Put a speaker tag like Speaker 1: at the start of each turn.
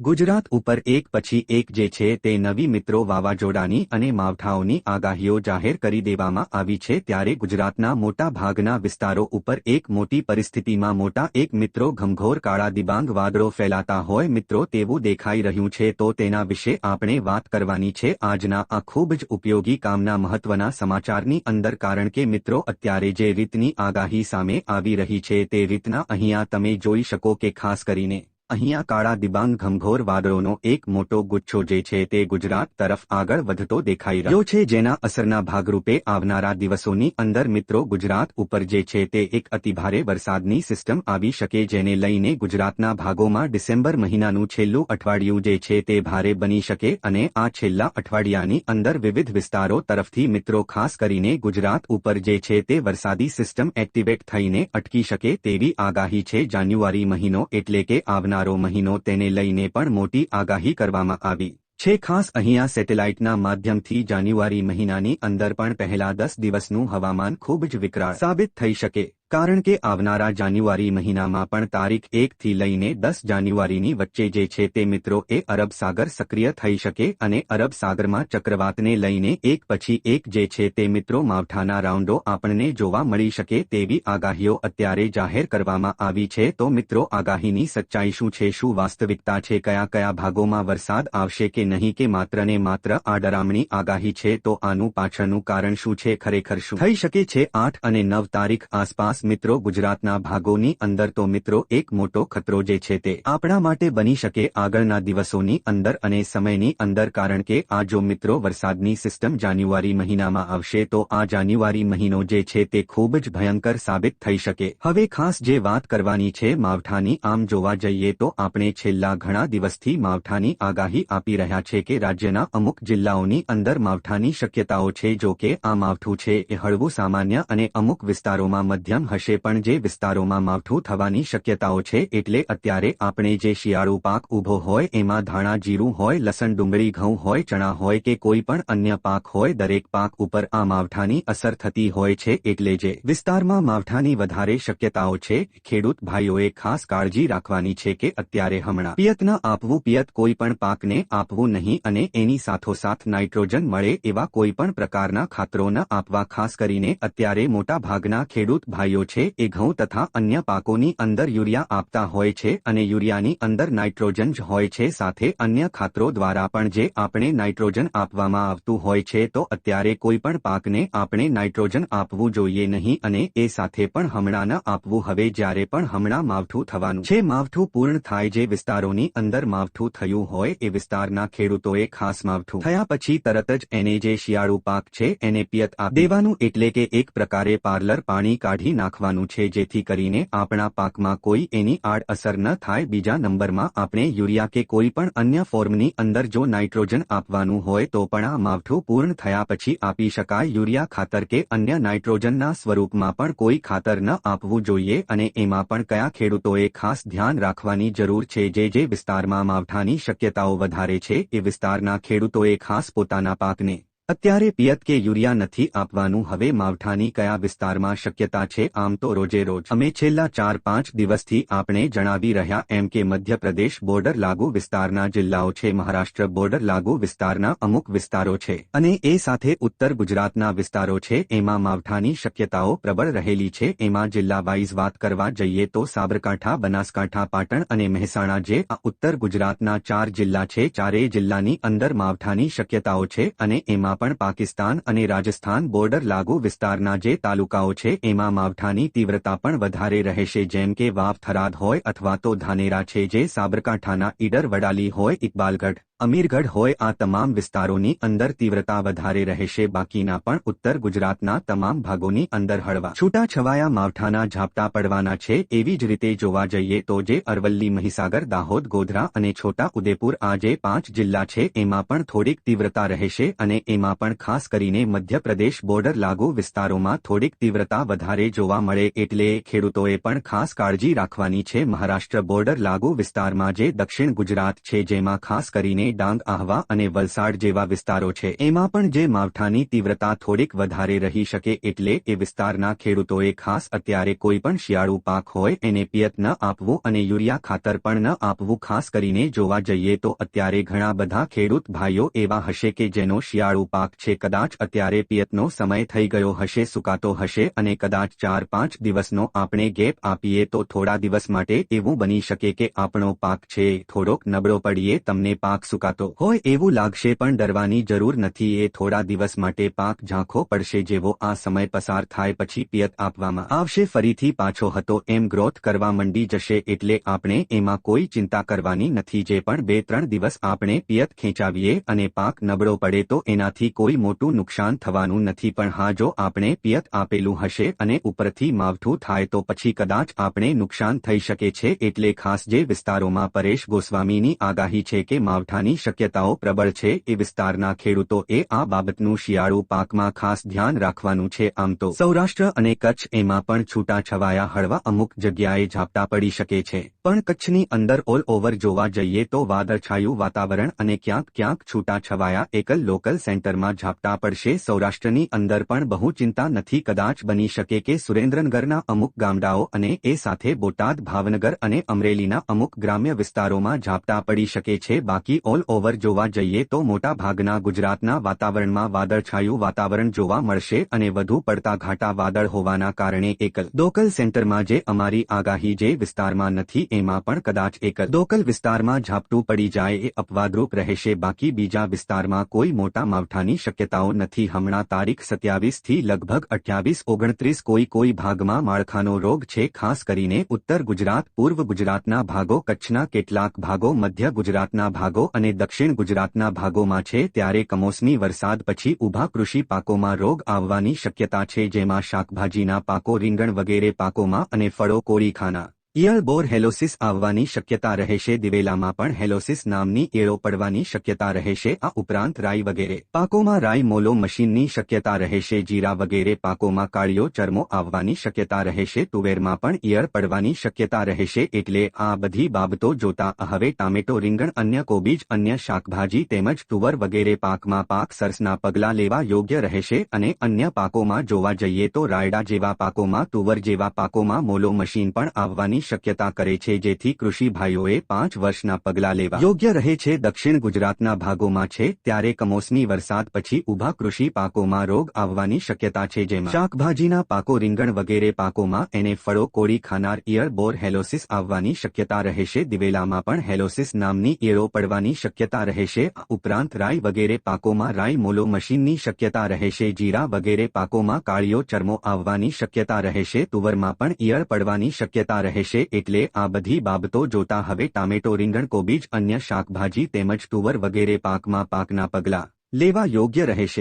Speaker 1: ગુજરાત ઉપર એક પછી એક જે છે તે નવી મિત્રો વાવાઝોડાની અને માવઠાઓની આગાહીઓ જાહેર કરી દેવામાં આવી છે ત્યારે ગુજરાતના મોટા ભાગના વિસ્તારો ઉપર એક મોટી પરિસ્થિતિમાં મોટા એક મિત્રો ઘમઘોર કાળા દિબાંગ વાદળો ફેલાતા હોય મિત્રો તેવું દેખાઈ રહ્યું છે તો તેના વિશે આપણે વાત કરવાની છે આજના આ ખૂબ જ ઉપયોગી કામના મહત્વના સમાચારની અંદર કારણ કે મિત્રો અત્યારે જે રીતની આગાહી સામે આવી રહી છે તે રીતના અહીંયા તમે જોઈ શકો કે ખાસ કરીને અહીંયા કાળા દિબાંગ ઘમઘોર વાદળોનો એક મોટો ગુચ્છો જે છે તે ગુજરાત તરફ આગળ વધતો દેખાઈ રહ્યો છે, જેના અસરના ભાગરૂપે આવનારા દિવસોની અંદર મિત્રો ગુજરાત ઉપર જે છે તે એક અતિભારે વરસાદની સિસ્ટમ આવી શકે, જેને લઈને ગુજરાતના ભાગોમાં ડિસેમ્બર મહિનાનું છેલ્લું અઠવાડિયું જે છે તે ભારે બની શકે અને આ છેલ્લા અઠવાડિયાની અંદર વિવિધ વિસ્તારો તરફથી મિત્રો ખાસ કરીને ગુજરાત ઉપર જે છે તે વરસાદી સિસ્ટમ એક્ટિવેટ થઈને અટકી શકે તેવી આગાહી છે, જાન્યુઆરી મહિનો એટલે કે આવનાર આવનારો મહિનો તેને લઈને પણ મોટી આગાહી કરવામાં આવી. છે, ખાસ અહીંયા સેટેલાઇટના માધ્યમથી જાન્યુઆરી મહિનાની અંદર પણ પહેલા દસ દિવસનું હવામાન ખૂબ જ વિકરાળ સાબિત થઈ શકે. કારણ કે આવનારા જાન્યુઆરી મહિનામાં પણ તારીખ એકથી લઈને દસ જાન્યુઆરીની વચ્ચે જે છે તે મિત્રો એ અરબ સાગર સક્રિય થઈ શકે અને અરબ સાગરમાં ચક્રવાતને લઈને એક પછી એક જે છે તે મિત્રો માવઠાના રાઉન્ડો આપણને જોવા મળી શકે તેવી આગાહીઓ અત્યારે જાહેર કરવામાં આવી છે. તો મિત્રો, આગાહીની સચ્ચાઈ શું છે? શું વાસ્તવિકતા છે? કયા કયા ભાગોમાં વરસાદ આવશે કે નહીં? કે માત્ર ને માત્ર આ ડરામણી આગાહી છે? તો આનું પાછળનું કારણ શું છે? ખરેખર શું થઈ શકે છે? આઠ અને નવ તારીખ આસપાસ મિત્રો ગુજરાતના ભાગોની અંદર તો મિત્રો એક મોટો ખતરો જે છે તે આપણા માટે બની શકે આગળના દિવસોની અંદર અને સમયની અંદર કારણ કે આ જો મિત્રો વરસાદની સિસ્ટમ જાન્યુઆરી મહિનામાં આવશે તો આ જાન્યુઆરી મહિનો જે છે તે ખૂબ જ ભયંકર સાબિત થઈ શકે. હવે ખાસ જે વાત કરવાની છે માવઠાની આમ જોવા જઈએ તો આપણે છેલ્લા ઘણા દિવસથી માવઠાની આગાહી આપી રહ્યા છે કે રાજ્યના અમુક જિલ્લાઓની અંદર માવઠાની શક્યતાઓ છે જો કે આ માવઠું છે એ હળવું સામાન્ય અને અમુક વિસ્તારોમાં મધ્યમ હશે પણ જે વિસ્તારોમાં માવઠું થવાની શક્યતાઓ છે એટલે અત્યારે આપણે જે શિયાળુ પાક ઊભો હોય એમાં ધાણા, જીરું હોય, લસણ, ડુંગળી, ઘઉં હોય, ચણા હોય કે કોઈ પણ અન્ય પાક હોય દરેક પાક ઉપર આ માવઠાની અસર થતી હોય છે એટલે જે વિસ્તારમાં માવઠાની વધારે શક્યતાઓ છે, ખેડૂત ભાઈઓએ ખાસ કાળજી રાખવાની છે કે અત્યારે હમણાં પિયત ન આપવું પિયત કોઈ પણ પાકને આપવું નહીં અને એની સાથોસાથ નાઇટ્રોજન મળે એવા કોઈ પણ પ્રકારના ખાતરો ન આપવા ખાસ કરીને અત્યારે મોટા ભાગના ખેડૂત ભાઈઓ ખેતીઓ છે એ ઘઉં તથા અન્ય પાકોની અંદર યુરિયા આપતા હોય છે અને યુરિયાની અંદર નાઇટ્રોજન હોય છે. સાથે અન્ય ખાતરો દ્વારા પણ જે આપણે નાઇટ્રોજન આપવામાં આવતું હોય છે તો અત્યારે કોઈ પણ પાકને આપણે નાઇટ્રોજન આપવું જોઈએ નહીં અને એ સાથે પણ હમણાં ન આપવું. હવે જ્યારે પણ હમણાં માવઠું થવાનું છે, માવઠું પૂર્ણ થાય જે વિસ્તારોની અંદર માવઠું થયું હોય એ વિસ્તારના ખેડૂતોએ ખાસ માવઠું થયા પછી તરત જ એને જે શિયાળુ પાક છે એને પિયત આપ દેવાનું. એટલે કે એક પ્રકારે પાર્લર પાણી કાઢી નાખ નાખવાનું છે જેથી કરીને આપણા પાકમાં કોઈ એની આડઅસર ન થાય. બીજા નંબરમાં આપણે યુરિયા કે કોઈ પણ અન્ય ફોર્મની અંદર જો નાઇટ્રોજન આપવાનું હોય તો પણ આ માવઠું પૂર્ણ થયા પછી આપી શકાય. યુરિયા ખાતર કે અન્ય નાઇટ્રોજનના સ્વરૂપમાં પણ કોઈ ખાતર ન આપવું જોઈએ અને એમાં પણ કયા ખેડૂતોએ ખાસ ધ્યાન રાખવાની જરૂર છે? જે જે વિસ્તારમાં માવઠાની શક્યતાઓ વધારે છે, એ વિસ્તારના ખેડૂતોએ ખાસ પોતાના પાકને અત્યારે પિયત કે યુરિયા નથી આપવાનું. હવે માવઠાની કયા વિસ્તારમાં શક્યતા છે? આમ તો રોજે રોજ અમે છેલ્લા ચાર પાંચ દિવસથી આપણે જણાવી રહ્યા એમ કે મધ્યપ્રદેશ બોર્ડર લાગુ વિસ્તારના જિલ્લાઓ છે. મહારાષ્ટ્ર બોર્ડર લાગુ વિસ્તારના અમુક વિસ્તારો છે. અને એ સાથે ઉત્તર ગુજરાતના વિસ્તારો છે. એમાં માવઠાની શક્યતાઓ પ્રબળ રહેલી છે. એમાં જિલ્લા વાઇઝ વાત કરવા જઈએ તો સાબરકાંઠા, બનાસકાંઠા, પાટણ અને મહેસાણા જે આ ઉત્તર ગુજરાતના ચાર જિલ્લા છે. ચારેય જિલ્લાની અંદર માવઠાની શક્યતાઓ છે અને એમાં પણ પાકિસ્તાન અને રાજસ્થાન બોર્ડર લાગુ વિસ્તારના જે તાલુકાઓ છે, એમાં માવઠાની તીવ્રતા પણ વધારે રહેશે. જેમ કે વાવ થરાદ હોય અથવા તો ધાનેરા છે, જે સાબરકાંઠાના ઈડર વડાલી હોય, ઇકબાલગઢ. અમીરગઢ હોય આ તમામ વિસ્તારોની અંદર તીવ્રતા વધારે રહેશે. બાકીના પણ ઉત્તર ગુજરાતના તમામ ભાગોની અંદર હળવા છૂટાછવાયા માવઠાના ઝાપટા પડવાના છે. એવી જ રીતે જોવા જઈએ તો જે અરવલ્લી, મહીસાગર, દાહોદ, ગોધરા અને છોટા ઉદેપુર આ જે પાંચ જિલ્લા છે. એમાં પણ થોડીક તીવ્રતા રહેશે અને એમાં પણ ખાસ કરીને મધ્યપ્રદેશ બોર્ડર લાગુ વિસ્તારોમાં થોડીક તીવ્રતા વધારે જોવા મળે એટલે ખેડૂતોએ પણ ખાસ કાળજી રાખવાની છે. મહારાષ્ટ્ર બોર્ડર લાગુ વિસ્તારમાં જે દક્ષિણ ગુજરાત છે જેમાં ખાસ કરીને ડાંગ આહવા અને વલસાડ જેવા વિસ્તારો છે. એમાં પણ જે માવઠાની તીવ્રતા થોડીક વધારે રહી શકે એટલે એ વિસ્તારના ખેડૂતોએ ખાસ અત્યારે કોઈ પણ શિયાળુ પાક હોય એને પિયત ન આપવું અને યુરિયા ખાતર પણ ન આપવું. ખાસ કરીને જોવા જઈએ તો અત્યારે ઘણા બધા ખેડૂત ભાઈઓ એવા હશે કે જેનો શિયાળુ પાક છે કદાચ અત્યારે પિયતનો સમય થઈ ગયો હશે, સુકાતો હશે અને કદાચ ચાર પાંચ દિવસનો આપણે ગેપ આપીએ તો થોડા દિવસ માટે એવું બની શકે કે આપણો પાક છે થોડોક નબળો પડીએ, તમને પાક સુકાતો હોય એવું લાગશે પણ ડરવાની જરૂર નથી. એ થોડા દિવસ માટે પાક ઝાંખો પડશે જેવો આ સમય પસાર થાય પછી પિયત આપવામાં આવશે. ફરીથી પાછો હતો એમ ગ્રોથ કરવા મંડી જશે એટલે આપણે એમાં કોઈ ચિંતા કરવાની નથી. જે પણ બે ત્રણ દિવસ આપણે પિયત ખેંચાવીએ અને પાક નબળો પડે તો એનાથી કોઈ મોટું નુકસાન થવાનું નથી. પણ હા, જો આપણે પિયત આપેલું હશે અને ઉપરથી માવઠું થાય તો પછી કદાચ આપણે નુકસાન થઈ શકે છે. એટલે ખાસ જે વિસ્તારોમાં પરેશ ગોસ્વામીની આગાહી છે કે માવઠાની શક્યતાઓ પ્રબળ છે એ વિસ્તારના ખેડૂતોએ આ બાબતનું શિયાળુ પાકમાં ખાસ ધ્યાન રાખવાનું છે. આમ તો સૌરાષ્ટ્ર અને કચ્છ એમાં પણ છૂટાછવાયા હળવા અમુક જગ્યાએ ઝાપટા પડી શકે છે. પણ કચ્છની અંદર ઓલ ઓવર જોવા જઈએ તો વાદળછાયું વાતાવરણ અને ક્યાંક ક્યાંક છૂટાછવાયા એકલ લોકલ સેન્ટરમાં ઝાપટા પડશે. સૌરાષ્ટ્રની અંદર પણ બહુ ચિંતા નથી. કદાચ બની શકે કે સુરેન્દ્રનગરના અમુક ગામડાઓ અને એ સાથે બોટાદ, ભાવનગર અને અમરેલીના અમુક ગ્રામ્ય વિસ્તારોમાં ઝાપટા પડી શકે છે. બાકી ઓલ ઓવર જોવા જઈએ તો મોટાભાગના ગુજરાતના વાતાવરણમાં વાદળછાયું વાતાવરણ જોવા મળશે અને વધુ પડતા ઘાટા વાદળ હોવાના કારણે એકલ લોકલ સેન્ટરમાં જે અમારી આગાહી જે વિસ્તારમાં નથી એમાં પણ કદાચ એક દોકલ વિસ્તારમાં ઝાપટું પડી જાય એ અપવાદરૂપ રહેશે. બાકી બીજા વિસ્તારમાં કોઈ મોટા માવઠાની શક્યતાઓ નથી. હમણાં તારીખ સત્યાવીસથી લગભગ અઠ્યાવીસ ઓગણત્રીસ કોઈ કોઈ ભાગમાં માળખાનો રોગ છે. ખાસ કરીને ઉત્તર ગુજરાત, પૂર્વ ગુજરાતના ભાગો, કચ્છના કેટલાક ભાગો, મધ્ય ગુજરાતના ભાગો અને દક્ષિણ ગુજરાતના ભાગોમાં છે. ત્યારે કમોસમી વરસાદ પછી ઊભા કૃષિ પાકોમાં રોગ આવવાની શક્યતા છે. જેમાં શાકભાજીના પાકો, રીંગણ વગેરે પાકોમાં અને ફળો, કોળીખાના બોર હેલોસિસ આવવાની શક્યતા રહેશે દિવેલામાં પણ હેલોસિસ નામની એળો પડવાની શક્યતા રહેશે આ ઉપરાંત રાઈ વગેરે પાકોમાં રાઈ મોલો મશીનની શક્યતા રહેશે જીરા વગેરે પાકોમાં કાળીઓ ચરમો આવવાની શક્યતા રહેશે તુવેરમાં પણ ઇયળ પડવાની શક્યતા રહેશે એટલે આ બધી બાબતો જોતા હવે ટામેટો રીંગણ, અન્ય કોબીજ, અન્ય શાકભાજી તેમજ તુવર વગેરે પાકમાં પાક સરસના પગલાં લેવા યોગ્ય રહેશે અને અન્ય પાકોમાં જોવા જઈએ તો રાયડા જેવા પાકોમાં, તુવર જેવા પાકોમાં મોલો મશીન પણ આવવાની શક્યતા કરે છે જેથી કૃષિ ભાઈઓએ પાંચ વર્ષના પગલાં લેવા યોગ્ય રહે છે. દક્ષિણ ગુજરાતના ભાગોમાં છે ત્યારે કમોસમી વરસાદ પછી ઊભા કૃષિ પાકોમાં રોગ આવવાની શક્યતા છે જેમાં શાકભાજીના પાકો રીંગણ વગેરે પાકોમાં એને ફળો, કોળી ખાનાર ઈયળ, બોર, હેલોસિસ આવવાની શક્યતા રહેશે દિવેલામાં પણ હેલોસિસ નામની ઈયળો પડવાની શક્યતા રહેશે ઉપરાંત રાઈ વગેરે પાકોમાં રાઈ મોલો મશીનની શક્યતા રહેશે જીરા વગેરે પાકોમાં કાળિયો ચરમો આવવાની શક્યતા રહેશે તુવરમાં પણ ઈયળ પડવાની શક્યતા રહેશે રહેશે એટલે આ બધી બાબતો જોતા હવે ટામેટો રીંગણ, કોબીજ, અન્ય શાકભાજી તેમજ તુવર વગેરે પાકમાં પાકના પગલાં લેવા યોગ્ય રહેશે.